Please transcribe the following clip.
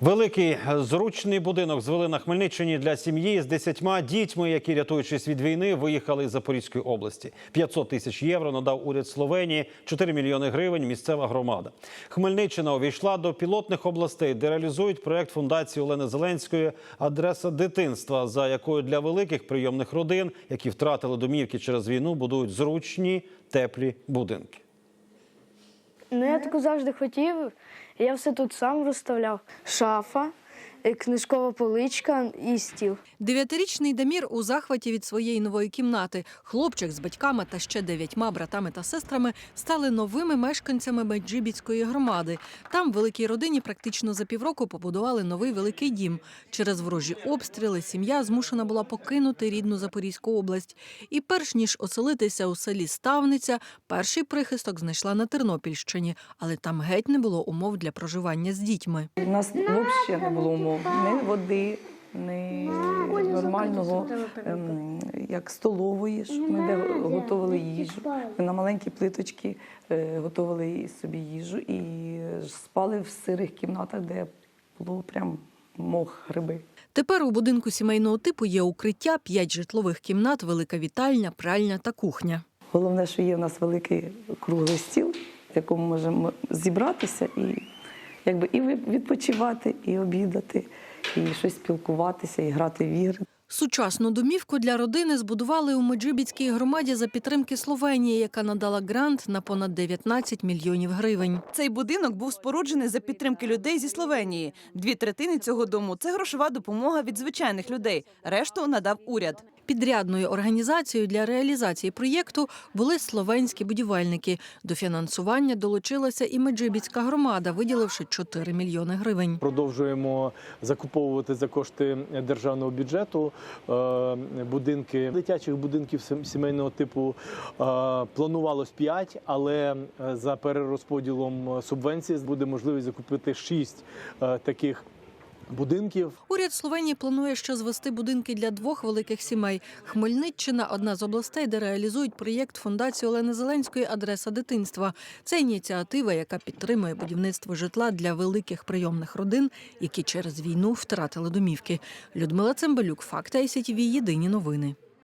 Великий зручний будинок звели на Хмельниччині для сім'ї з десятьма дітьми, які, рятуючись від війни, виїхали з Запорізької області. 500 тисяч євро надав уряд Словенії, 4 мільйони гривень місцева громада. Хмельниччина увійшла до пілотних областей, де реалізують проект фундації Олени Зеленської «Адреса дитинства», за якою для великих прийомних родин, які втратили домівки через війну, будують зручні теплі будинки. Ну, я таку завжди хотів. Я все тут сам розставляв. Шафа, книжкова поличка і стіл. Дев'ятирічний Дамір у захваті від своєї нової кімнати. Хлопчик з батьками та ще дев'ятьма братами та сестрами стали новими мешканцями Меджибіцької громади. Там великій родині практично за півроку побудували новий великий дім. Через ворожі обстріли сім'я змушена була покинути рідну Запорізьку область. І перш ніж оселитися у селі Ставниця, перший прихисток знайшла на Тернопільщині, але там геть не було умов для проживання з дітьми. У нас взагалі не було умов ні води, ні нормального ем, як столової, ж ми де готували їжу. Ми на маленькі плиточки е, готували собі їжу і спали в сирих кімнатах, де було прям мох, гриби. Тепер у будинку сімейного типу є укриття, п'ять житлових кімнат, велика вітальня, пральня та кухня. Головне, що є в нас великий круглий стіл, в якому можемо зібратися і якби і ви- відпочивати, і обідати, і щось спілкуватися, і грати в ігри. Сучасну домівку для родини збудували у Меджибіцькій громаді за підтримки Словенії, яка надала грант на понад 19 мільйонів гривень. Цей будинок був споруджений за підтримки людей зі Словенії. Дві третини цього дому це грошова допомога від звичайних людей. Решту надав уряд. Підрядною організацією для реалізації проєкту були словенські будівельники. До фінансування долучилася і Меджибіцька громада, виділивши 4 мільйони гривень. Продовжуємо закуповувати за кошти державного бюджету е, будинки дитячих будинків сімейного типу. е, Планувалось 5, але е, за перерозподілом субвенцій буде можливість закупити 6 таких будинків. Уряд Словенії планує ще звести будинки для двох великих сімей. Хмельниччина одна з областей, де реалізують проєкт фундації Олени Зеленської Адреса дитинства. Це ініціатива, яка підтримує будівництво житла для великих прийомних родин, які через війну втратили домівки. Людмила Цимбалюк, Факти ICTV, Єдині новини.